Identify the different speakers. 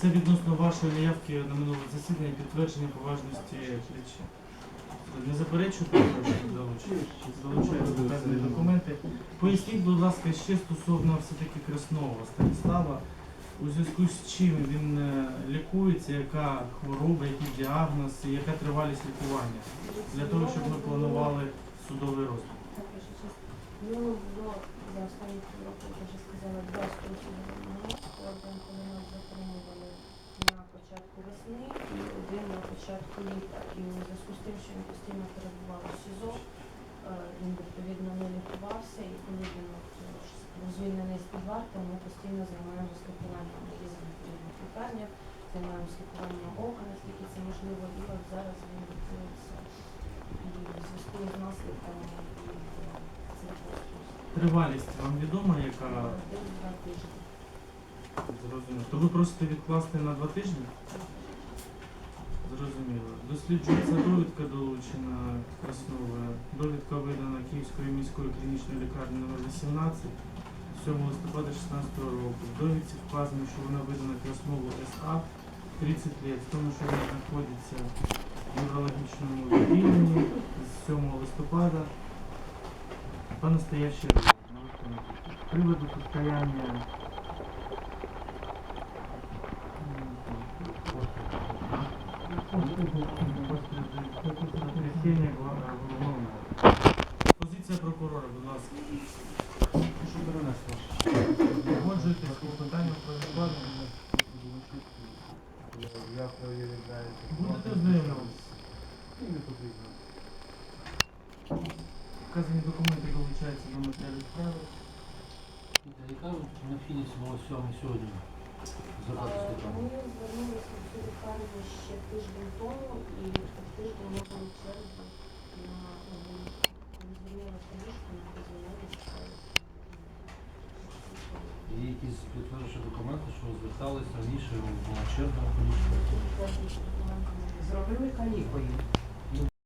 Speaker 1: Це відносно вашої наявки на минуле засідання підтвердження поважності речі. Не заперечуєте, прошу долучити. Документи. Поясніть, будь ласка, ще стосовно все-таки Краснова Станіслава. У зв'язку з чим він е, лікується, яка хвороба, який діагноз, і яка тривалість лікування? Для того, щоб ми планували судовий розгляд.
Speaker 2: Було за останні півроку, вже сказала, два стосунки Один, коли нас затримували на початку весни, і один на початку літа. І у зв'язку з тим, що він постійно перебував у СІЗО, е, він відповідно не лікувався, і коли він от, е, був звільнений з-під варти, ми постійно займаємося лікуванням. Відповідно лікарнях, займаємося лікуванням ока, наскільки це можливо, і от зараз він лікується. І в зв'язку з наслідками і е.
Speaker 1: Тривалість вам відома, яка
Speaker 2: два тижні.
Speaker 1: зрозуміло? То ви просите відкласти на два тижні? Зрозуміло. Досліджується довідка долучена Краснова. Довідка видана Київською міською клінічною лікарнею номер 18 7 листопада 2016 року. В довідці вказано, що вона видана Краснову СА 30 років, в тому, що вона знаходиться в неврологічному відділенні з 7 листопада по настоящий рік. Приводу состояння Позиція прокурора, будь ласка.
Speaker 3: Що перенесло?
Speaker 1: Погоджуєтесь по питанню про відкладення?
Speaker 3: Я перевіряю.
Speaker 1: Будете ознайомлюватися?
Speaker 3: Ні, не потрібно.
Speaker 1: Вказані документи долучаються до матеріалів справи.
Speaker 4: Яка необхідність була сьогодні сьогодні
Speaker 2: і тиждень ми на. Ми звільнилися ліжко, ми.
Speaker 4: Є якісь підтверджуючі документи, що ви звертались раніше, була черга на?
Speaker 5: Зробили канікули.